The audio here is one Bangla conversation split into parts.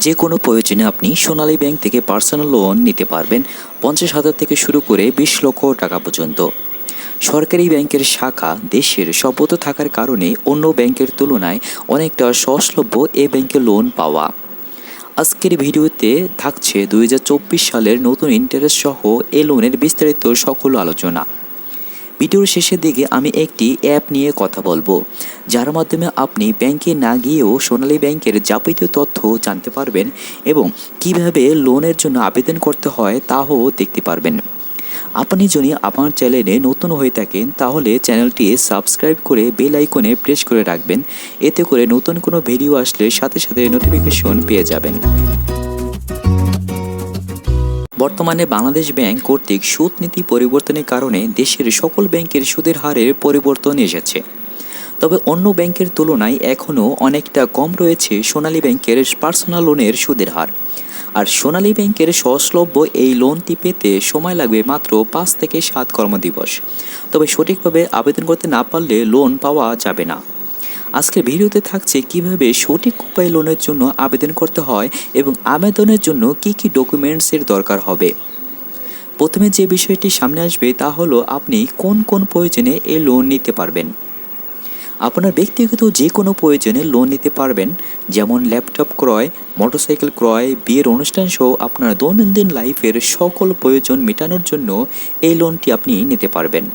যে কোনো প্রয়োজনে আপনি সোনালী ব্যাংক থেকে পার্সোনাল লোন নিতে পারবেন পঞ্চাশ হাজার থেকে শুরু করে বিশ লক্ষ টাকা পর্যন্ত। সরকারি ব্যাংকের শাখা দেশের সর্বত থাকার কারণে অন্য ব্যাংকের তুলনায় অনেকটা সহজলভ্য এ ব্যাংকে লোন পাওয়া। আজকের ভিডিওতে থাকছে দু হাজার চব্বিশ সালের নতুন ইন্টারেস্ট সহ এ লোনের বিস্তারিত সকল আলোচনা। ভিডিওর শেষের দিকে আমি একটি অ্যাপ নিয়ে কথা বলব, যার মাধ্যমে আপনি ব্যাংকে না গিয়েও সোনালী ব্যাংকের যাবতীয় তথ্য জানতে পারবেন এবং কীভাবে লোনের জন্য আবেদন করতে হয় তাও দেখতে পারবেন। আপনি যদি আমার চ্যানেলে নতুন হয়ে থাকেন, তাহলে চ্যানেলটি সাবস্ক্রাইব করে বেল আইকনে প্রেস করে রাখবেন। এতে করে নতুন কোনো ভিডিও আসলে সাথে সাথে নোটিফিকেশন পেয়ে যাবেন। বর্তমানে বাংলাদেশ ব্যাংক কর্তৃক সুদ নীতি পরিবর্তনের কারণে দেশের সকল ব্যাংকের সুদের হারের পরিবর্তন এসেছে। তবে অন্য ব্যাংকের তুলনায় এখনও অনেকটা কম রয়েছে সোনালী ব্যাংকের পার্সোনাল লোনের সুদের হার। আর সোনালী ব্যাংকের সহজলভ্য এই লোনটি পেতে সময় লাগবে মাত্র পাঁচ থেকে সাত কর্মদিবস। তবে সঠিকভাবে আবেদন করতে না পারলে লোন পাওয়া যাবে না। আজকের ভিডিওতে থাকছে কীভাবে সঠিক উপায়ে লোনের জন্য আবেদন করতে হয় এবং আবেদনের জন্য কি কি ডকুমেন্টসের দরকার হবে। প্রথমে যে বিষয়টি সামনে আসবে তা হলো আপনি কোন কোন প্রয়োজনে এই লোন নিতে পারবেন। আপনার ব্যক্তিগত যে কোনো প্রয়োজনে লোন নিতে পারবেন, যেমন ল্যাপটপ ক্রয় মোটরসাইকেল ক্রয়, বিয়ের অনুষ্ঠান সহ আপনার দৈনন্দিন লাইফের সকল প্রয়োজন মেটানোর জন্য এই লোনটি আপনি নিতে পারবেন।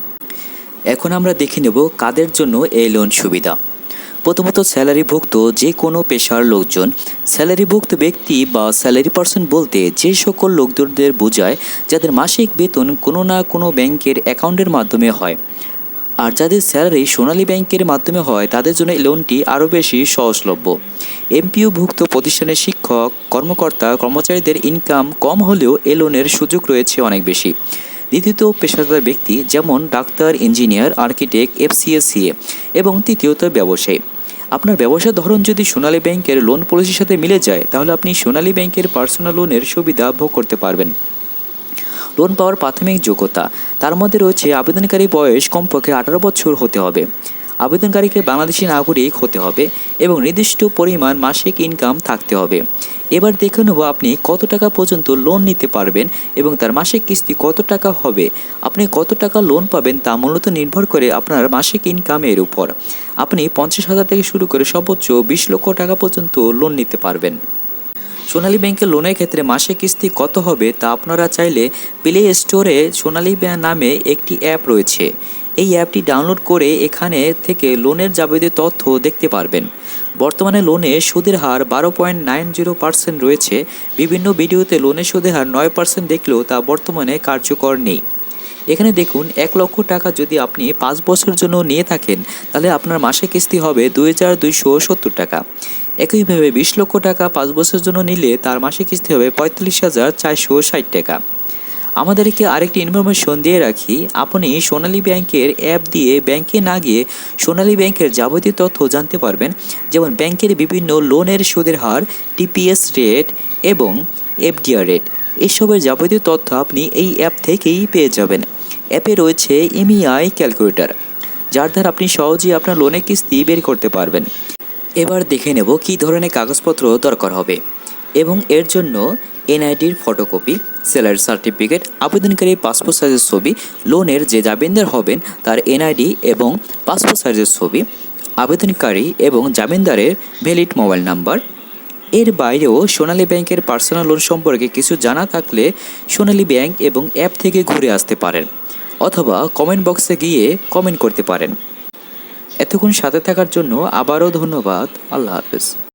এখন আমরা দেখে নেব কাদের জন্য এই লোন সুবিধা। প্রথমত স্যালারিভুক্ত যে কোনো পেশার লোকজন, স্যালারিভুক্ত ব্যক্তি বা স্যালারি পার্সন বলতে যে সকল লোকজনদের বোঝায় যাদের মাসিক বেতন কোনো না কোনো ব্যাংকের অ্যাকাউন্টের মাধ্যমে হয়। আর যাদের স্যালারি সোনালী ব্যাংকের মাধ্যমে হয়, তাদের জন্য লোনটি আরও বেশি সহজলভ্য। এমপিওভুক্ত প্রতিষ্ঠানের শিক্ষক, কর্মকর্তা, কর্মচারীদের ইনকাম কম হলেও এ লোনের সুযোগ রয়েছে অনেক বেশি। দ্বিতীয়ত পেশাদার ব্যক্তি, যেমন ডাক্তার, ইঞ্জিনিয়ার, আর্কিটেক্ট এফসিএসসিএ এবং তৃতীয়ত ব্যবসায়ী। আপনার ব্যবসার ধরন যদি সোনালী ব্যাংকের লোন পলিসির সাথে মিলে যায়, তাহলে আপনি সোনালী ব্যাংকের পার্সোনাল লোনের সুবিধা ভোগ করতে পারবেন। লোন পাওয়ার প্রাথমিক যোগ্যতা, তার মধ্যে রয়েছে আবেদনকারী বয়স কমপক্ষে আঠারো বছর হতে হবে। আবেদনকারীকে বাংলাদেশি নাগরিক হতে হবে এবং নির্দিষ্ট পরিমাণ মাসিক ইনকাম থাকতে হবে। এবার দেখে নেব আপনি কত টাকা পর্যন্ত লোন নিতে পারবেন এবং তার মাসিক কিস্তি কত টাকা হবে। আপনি কত টাকা লোন পাবেন তা মূলত নির্ভর করে আপনার মাসিক ইনকামের উপর। আপনি পঞ্চাশ হাজার থেকে শুরু করে সর্বোচ্চ বিশ লক্ষ টাকা পর্যন্ত লোন নিতে পারবেন। সোনালী ব্যাংকের লোনের ক্ষেত্রে মাসিক কিস্তি কত হবে তা আপনারা চাইলে প্লে স্টোরে সোনালী নামে একটি অ্যাপ রয়েছে। এই অ্যাপটি ডাউনলোড করে এখানে থেকে লোনের যাবতীয় তথ্য দেখতে পারবেন। বর্তমানে লোনে সুদের হার বারো পয়েন্ট নাইন জিরো পার্সেন্ট রয়েছে। বিভিন্ন ভিডিওতে লোনের সুদের হার নয় পার্সেন্ট দেখলেও তা বর্তমানে কার্যকর নেই। এখানে দেখুন, এক লক্ষ টাকা যদি আপনি পাঁচ বছরের জন্য নিয়ে থাকেন, তাহলে আপনার মাসে কিস্তি হবে দুই হাজার দুইশো সত্তর টাকা। একইভাবে বিশ লক্ষ টাকা পাঁচ বছরের জন্য নিলে তার মাসে কিস্তি হবে পঁয়তাল্লিশ হাজার চারশো ষাট টাকা। আমাদেরকে আরেকটি ইনফরমেশন দিয়ে রাখি। আপনি সোনালী ব্যাংকের অ্যাপ দিয়ে ব্যাংকে না গিয়ে সোনালী ব্যাংকের যাবতীয় তথ্য জানতে পারবেন। যেমন ব্যাংকের বিভিন্ন লোনের সুদের হার টিপিএস রেট এবং এফডিআর রেট এসবের যাবতীয় তথ্য আপনি এই অ্যাপ থেকেই পেয়ে যাবেন। অ্যাপে রয়েছে এমইআই ক্যালকুলেটর যার দ্বারা আপনি সহজেই আপনার লোনের কিস্তি বের করতে পারবেন। এবার দেখে নেব কী ধরনের কাগজপত্র দরকার হবে। এবং এর জন্য এনআইডির ফটোকপি স্যালারি সার্টিফিকেট, আবেদনকারী পাসপোর্ট সাইজের ছবি, লোনের যে জামিনদার হবেন তার এনআইডি এবং পাসপোর্ট সাইজের ছবি, আবেদনকারী এবং জামিনদারের ভ্যালিড মোবাইল নাম্বার। এর বাইরেও সোনালী ব্যাংকের পার্সোনাল লোন সম্পর্কে কিছু জানা থাকলে সোনালী ব্যাংক এবং অ্যাপ থেকে ঘুরে আসতে পারেন অথবা কমেন্ট বক্সে গিয়ে কমেন্ট করতে পারেন। এতক্ষণ সাথে থাকার জন্য আবারও ধন্যবাদ। আল্লাহ হাফেজ।